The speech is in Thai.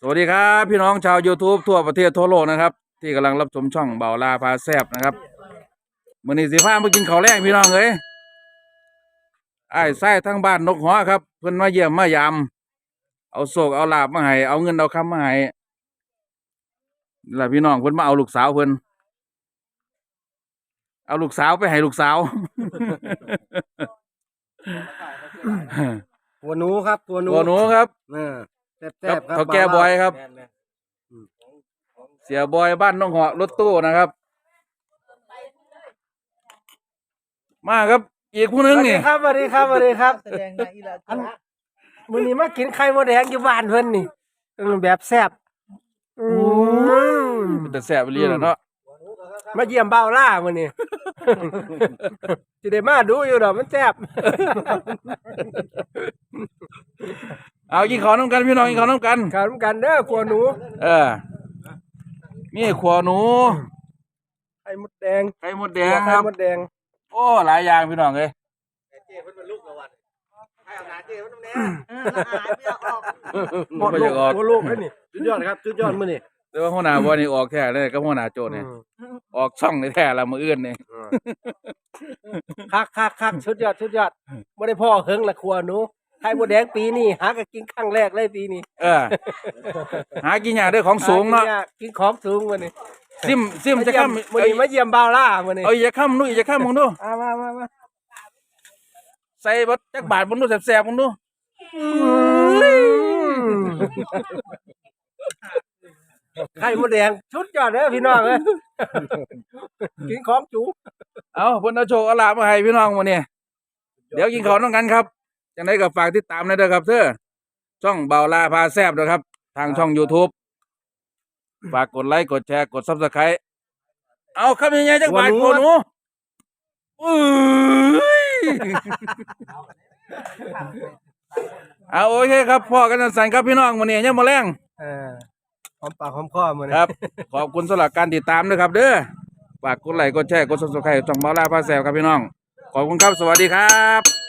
สวัสดีครับ พี่น้องชาว YouTube ทั่วประเทศทั่วโลกนะครับ ที่กำลังรับชมช่องเบาลาพาแซบนะครับมื้อนี้สิพามากินข้าวแรงพี่น้องเอ้ยไอ้ายไส้ทั้งบ้านนกหัวครับ เพิ่นมาเยี่ยมมายามเอาโศกเอาลาบมาให้เอาเงินเอาคำมาให้แล้วพี่น้องเพิ่นมาเอาลูกสาวเพิ่นเอาลูกสาวไปให้ลูกสาวตัวหนูครับตัวหนูตัวหนูครับ เออ แซ่บๆครับเฒ่าแก่บอยครับแม่นเสียบอยบ้านน้องเหาะรถตู้นะครับ มาครับ อีกผู้หๆนึงสวัสนี่ดีครับสวัสดีครับสวัสดีครับ แสดงนะอีหลาอันมื้อนี้มากินไข่มดแดงอยู่บ้านเพิ่นนี่เออแบบแซ่บอืมเป็นแต่แสบไปเรียนแล้วเนาะมาเยี่ยมเบ้าล่ามื้อนี้ สิได้มาดูอยู่ดอกมันแซ่บ เอากินข้าวน้ำกันพี่น้องกินข้าวน้ำกัน ขาวกันเด้อครัวหนูเออ นี่ขวหนู ไข่มดแดงไข่มดแดงครับไข่มดแดงโอ้หลายอย่างพี่น้องเลยเออละหายไม่เอาออกหมดบ่ลูอยากกออกตัวลูกเลยนี่สุดยอดครับสุดยอดมื้อนี้แต่ว่าหัวหน้าบอยนี่ออกแท้เลยก็หัวหน้าโจนี่ออกช่องในแท้ละมืออื่นนี่คักคักคักสุดยอดสุดยอดบ่ได้พ่อเฮิงละครัวหนู ไข่มดแดงปีนี้หาก็กินครั้งแรกเลยปีนี้เออ หากินยากเด้อของสูงเนาะหกินของสูงมื้อนี้ซิมซิมมาจะเยี่ยข้ามมมื้อนี้มาเยี่ยมบ่าวล่ามื้อนี้เอาอีกจะข้ามนู้นอีกจะข้ามมึงดูอ่ามามามาใส่บัดจักบาทมึงดูแสบๆมึงดูไข่มดแดงชุดยอดเด้อพี่น้องเอ้ยกินของสูง เอาเพิ่นเอาโชคเอาลาบมาให้พี่น้องมื้อนี้เดี๋ยวกินข้าวน้องกันครับ จังไดก็ฝากติดตามหนะเด้อครับเด้อช่องเบาลาพาแซบนะครับ ทางช่อง YouTube ฝากกดไลค์กดแชร์กด Subscribe เอาคำยังไงจักบาทโคหนูอุ้ยเอาโอเคครับพ่อกันสั่นๆครับพี่น้องมื้อนี้ยังบ่แรงเออหอมปากหอมคอมื้อนี้ครับ ขอบคุณสำหรับการติดตามด้วยครับ เด้อฝากกดไลค์กดแชร์กด Subscribe ช่องเบาลาพาแซบครับพี่น้อง ขอบคุณครับสวัสดีครับ